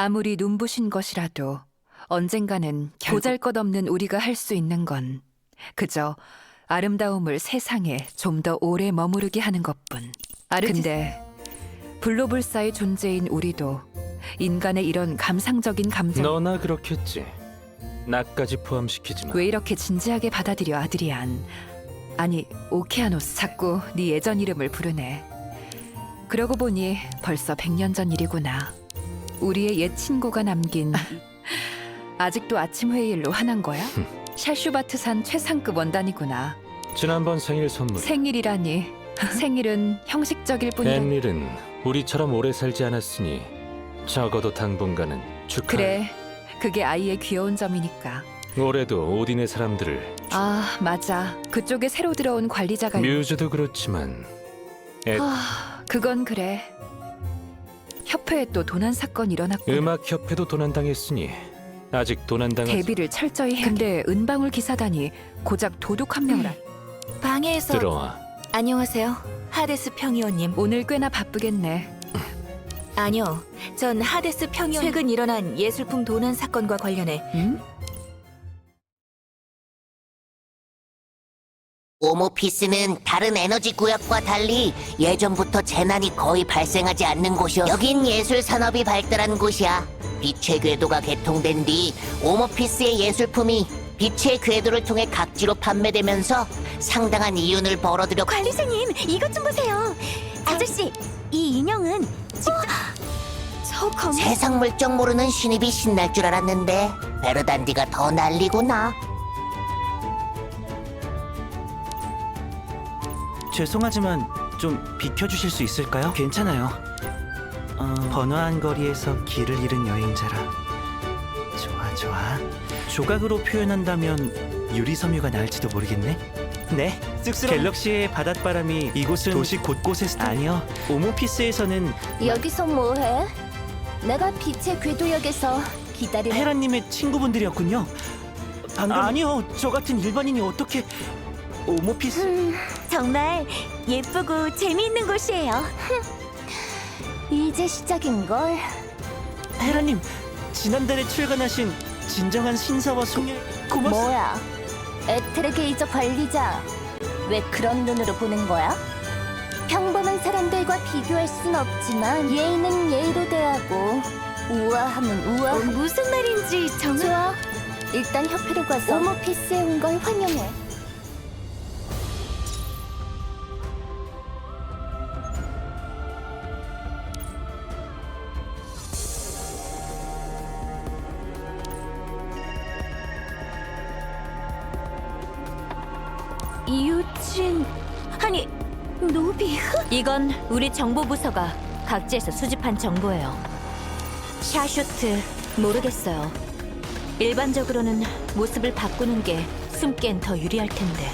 아무리 눈부신 것이라도 언젠가는 보잘 것 없는 우리가 할 수 있는 건 그저 아름다움을 세상에 좀 더 오래 머무르게 하는 것뿐. 근데 블로불사의 존재인 우리도 인간의 이런 감상적인 감정 너나 그렇겠지. 나까지 포함시키지만 왜 이렇게 진지하게 받아들여 아드리안? 아니 오케아노스 자꾸 네 예전 이름을 부르네. 그러고 보니 벌써 100년 전 일이구나. 우리의 옛 친구가 남긴 아직도 아침 회의일로 화난 거야? 샬슈바트산 최상급 원단이구나. 지난번 생일 선물 생일이라니 생일은 형식적일 뿐이라. 앤릴은 우리처럼 오래 살지 않았으니 적어도 당분간은 축하. 그래 그게 아이의 귀여운 점이니까. 올해도 오딘의 사람들을 아 맞아 그쪽에 새로 들어온 관리자가 있... 뮤즈도 그렇지만 애- 아, 그건 그래. 협회에 또 도난 사건 일어났고 음악 협회도 도난당했으니 아직 도난당하지. 대비를 철저히 해. 근데 은방울 기사단이 고작 도둑 한 명을 알- 방해해서 들어와. 안녕하세요. 하데스 평의원님. 오늘 꽤나 바쁘겠네. 아니요. 전 하데스 평의원 최근 일어난 예술품 도난 사건과 관련해 응? 오모피스는 다른 에너지 구역과 달리 예전부터 재난이 거의 발생하지 않는 곳이야. 여긴 예술 산업이 발달한 곳이야. 빛의 궤도가 개통된 뒤 오모피스의 예술품이 빛의 궤도를 통해 각지로 판매되면서 상당한 이윤을 벌어들여 관리사님, 이것 좀 보세요. 아저씨, 이 인형은 직접 저 검... 세상 물정 모르는 신입이 신날 줄 알았는데 베르단디가 더 난리구나. 죄송하지만 좀 비켜주실 수 있을까요? 괜찮아요. 어, 번화한 거리에서 길을 잃은 여행자라. 좋아, 좋아. 조각으로 표현한다면 유리섬유가 나을지도 모르겠네. 네, 쑥스러운 갤럭시의 바닷바람이 이곳은 도시 곳곳에 스... 아니요, 오모피스에서는 여기서 뭐해? 내가 빛의 궤도역에서 기다리는 헤라님의 친구분들이었군요. 방금 아니요, 저 같은 일반인이 어떻게 오모피스? 음, 정말 예쁘고 재미있는 곳이에요. 이제 시작인걸. 헤라님, 지난달에 출간하신 진정한 신사와 소녀 고맙습니다. 뭐야? 에테르 게이저 관리자. 왜 그런 눈으로 보는 거야? 평범한 사람들과 비교할 순 없지만 예의는 예의로 대하고 우아함은 우아. 무슨 말인지 정 좋아. 일단 협회로 가서 오모피스에 온 걸 환영해. 이유진 아니 노비 이건 우리 정보부서가 각지에서 수집한 정보예요. 샤슈트 모르겠어요. 일반적으로는 모습을 바꾸는 게 숨기엔 더 유리할 텐데.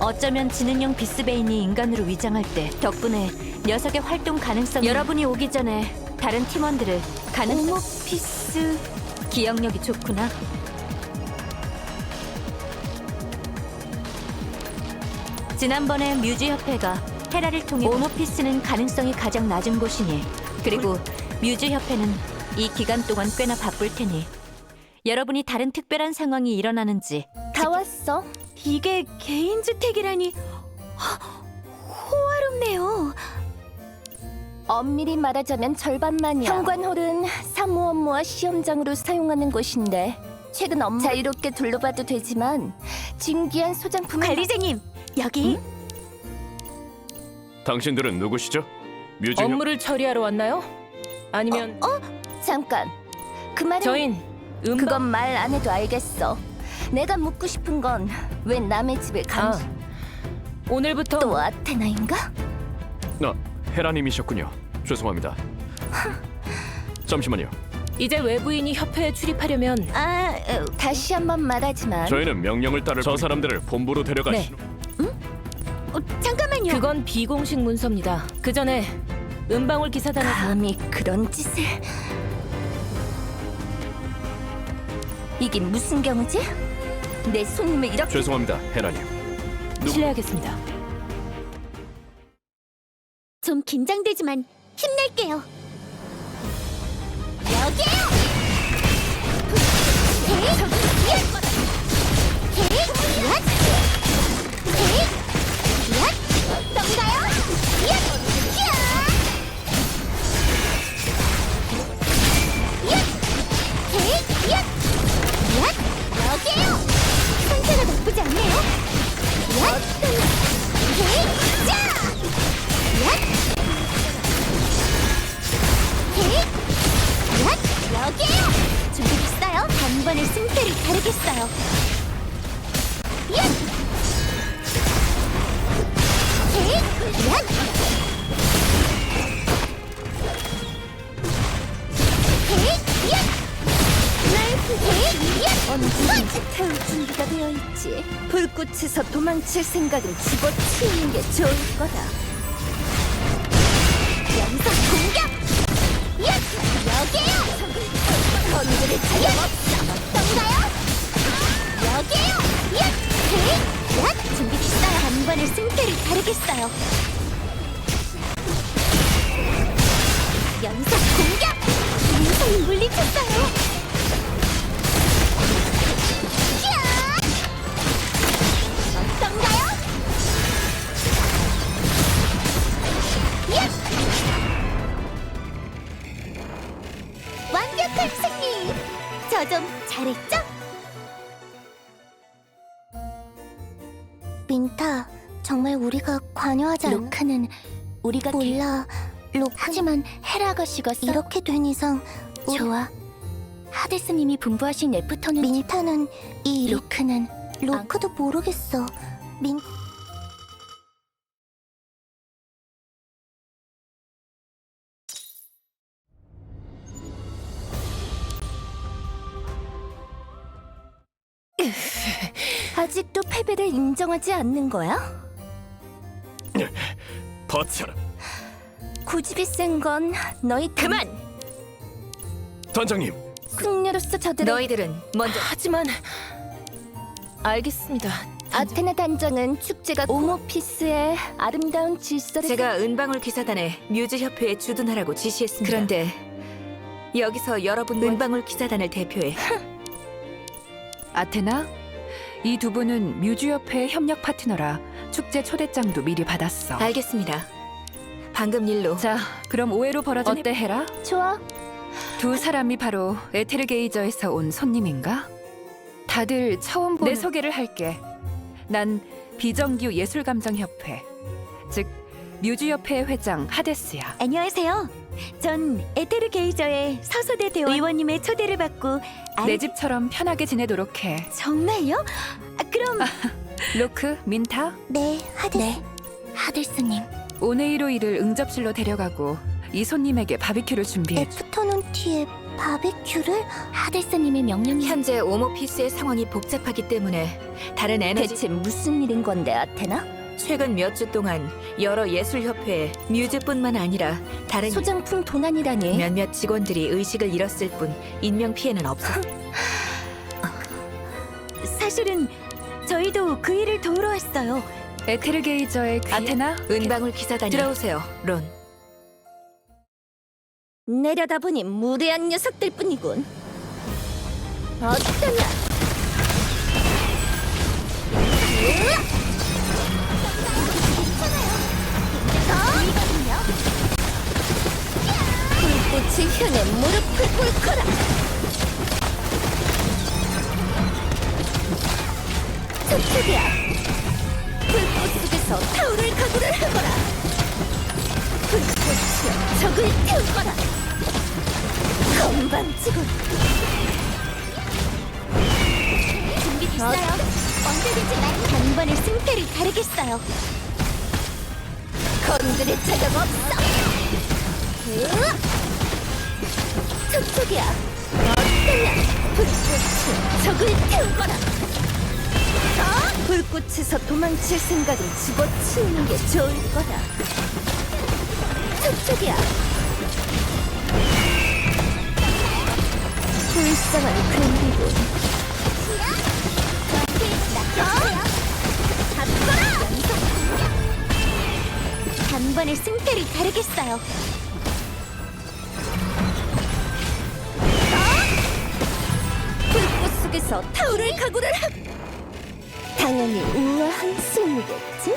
어쩌면 지능형 비스베인이 인간으로 위장할 때 덕분에 녀석의 활동 가능성 여러분이 오기 전에 다른 팀원들을 가능성 오모피스 기억력이 좋구나. 지난번에 뮤즈 협회가 헤라를 통해 오모피스는 가능성이 가장 낮은 곳이니 그리고 뮤즈 협회는 이 기간 동안 꽤나 바쁠 테니 여러분이 다른 특별한 상황이 일어나는지 다 왔어. 이게 개인 주택이라니 호화롭네요. 엄밀히 말하자면 절반만이야. 현관홀은 사무 업무와 시험장으로 사용하는 곳인데 최근 업무 자유롭게 둘러봐도 되지만 진귀한 소장품 관리자님 여기 당신들은 누구시죠? 뮤직 업무를 처리하러 왔나요? 아니면 잠깐 그 말은 저흰 음반 그건 말 안 해도 알겠어. 내가 묻고 싶은 건 왜 남의 집에 간 아, 오늘부터 또 아테나인가? 아, 헤라님이셨군요. 죄송합니다. 잠시만요. 이제 외부인이 협회에 출입하려면 아, 어, 다시 한 번 말하지만 저희는 명령을 따를 저 사람들을 본부로 데려가시는 어, 잠깐만요. 그건 비공식 문서입니다. 그 전에 은방울 기사단에서 감히 그런 짓을 이게 무슨 경우지? 내 손님을 이렇게 죄송합니다, 헤라님. 실례하겠습니다. 좀 긴장되지만 힘낼게요. 태울 준비가 되어 있지. 불꽃에서 도망칠 생각은 집어치우는 게 좋을 거다. 연속 공격! 야! 여기에요! 건드릴 자격 없어! 어떤가요? 여기에요! 야! 야! 준비됐어요. 한 번의 승패를 가르겠어요. 연속 공격! 인성이 물리쳤어요. 우리가 관여하지 않... 로크는 우리가 몰라. 로크... 하지만 헤라 아가씨가 이렇게 된 이상 좋아. 하데스님이 분부하신 애프터는 민타는 이 로크는 로크도 모르겠어. 민 아직도 패배를 인정하지 않는 거야? 버텨라. 고집이 센 건 너희 그만! 단장님, 승려로서 저들의 너희들은 먼저 하지만 알겠습니다. 아테네 단장은 축제가 오모피스의 아름다운 질서를 제가 은방울 기사단의 뮤즈 협회에 주둔하라고 지시했습니다. 그런데 여기서 여러분 은방울 기사단을 대표해 아테나, 이 두 분은 뮤즈협회 협력 파트너라 축제 초대장도 미리 받았어. 알겠습니다. 방금 일로 자, 그럼 오해로 벌어진 어때 해라? 좋아. 두 사람이 바로 에테르 게이저에서 온 손님인가? 다들 처음 보는 내 소개를 할게. 난 비정규 예술감정협회, 즉 뮤즈협회 회장 하데스야. 안녕하세요. 전 에테르 게이저의 서소대 대원 의원님의 초대를 받고 내 집처럼 편하게 지내도록 해. 정말요? 아, 그럼 로크, 민타, 네 하드 네 하들스님 오네이로 이를 응접실로 데려가고 이 손님에게 바비큐를 준비해. 애프터눈 티에 바베큐를 하들스님의 명령이 현재 오모피스의 상황이 복잡하기 때문에 다른 에너지 대체 무슨 일인 건데 아테나? 최근 몇 주 동안 여러 예술 협회에 뮤즈뿐만 아니라 다른 소장품 도난이라니 몇몇 직원들이 의식을 잃었을 뿐 인명 피해는 없어. 사실은 저희도 그 일을 도우러 왔어요. 에테르 게이저의 귀... 아테나, 은방울 기사단이 들어오세요, 론. 내려다보니 무례한 녀석들 뿐이군. 어떠냐? 불꽃 의 현에 무릎을 꿇거라. 저쪽이야. 불꽃 속에서 타오를 각오를 해보라. 불꽃이여 적을 태우거라. 건방지군. 준비됐어요. 언제든지 난 단번에 승패를 가르겠어요. 건드릴 자격 없어. 으악! 저쪽이야. 어떠냐? 불꽃이 적을 태우거라. 어? 불꽃에서 도망칠 생각은 집어치우는 게 좋을 거다. 저쪽이야. 불쌍한 근비군. 단번에 승패를 가르겠어요. 속 앞에서 타오를 각오를 하... 당연히 우아한 승리겠지?